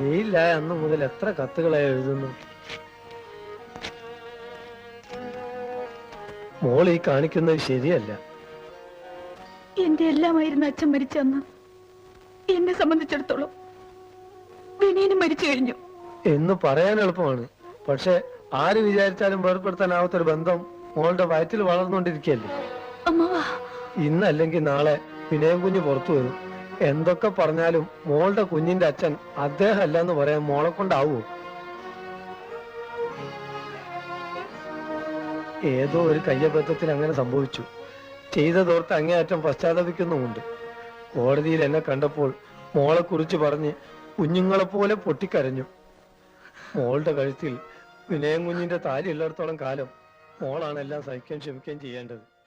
ജയിലിലായ അന്ന് മുതൽ എത്ര കത്തുകളായി എഴുതുന്നു. മോൾ ഈ കാണിക്കുന്നത് ശരിയല്ല. എന്റെ എല്ലാമായിരുന്നു അച്ഛൻ മരിച്ചന്ന് എന്നെ സംബന്ധിച്ചിടത്തോളം വിനീനും മരിച്ചു കഴിഞ്ഞു. എന്ന് പറയാൻ എളുപ്പമാണ്. പക്ഷെ ആര് വിചാരിച്ചാലും വേർപ്പെടുത്താനാവാത്തൊരു ബന്ധം മോളുടെ വയറ്റിൽ വളർന്നുകൊണ്ടിരിക്കുകയല്ലേ? ഇന്നല്ലെങ്കിൽ നാളെ വിനയം കുഞ്ഞ് പുറത്തു വരും. എന്തൊക്കെ പറഞ്ഞാലും മോളുടെ കുഞ്ഞിന്റെ അച്ഛൻ അദ്ദേഹം അല്ലെന്ന് പറയാൻ മോളെ കൊണ്ടാവൂ. ഏതോ ഒരു കയ്യബദ്ധത്തിൽ അങ്ങനെ സംഭവിച്ചു. ചെയ്തതോർത്ത് അങ്ങേയറ്റം പശ്ചാത്തപിക്കുന്നുമുണ്ട്. കോടതിയിൽ എന്നെ കണ്ടപ്പോൾ മോളെ കുറിച്ച് പറഞ്ഞ് കുഞ്ഞുങ്ങളെ പോലെ പൊട്ടിക്കരഞ്ഞു. മോളുടെ കഴുത്തിൽ വിനയം കുഞ്ഞിന്റെ താലി ഉള്ളിടത്തോളം കാലം മോളാണ് എല്ലാം സഹിക്കുകയും ക്ഷമിക്കുകയും ചെയ്യേണ്ടത്.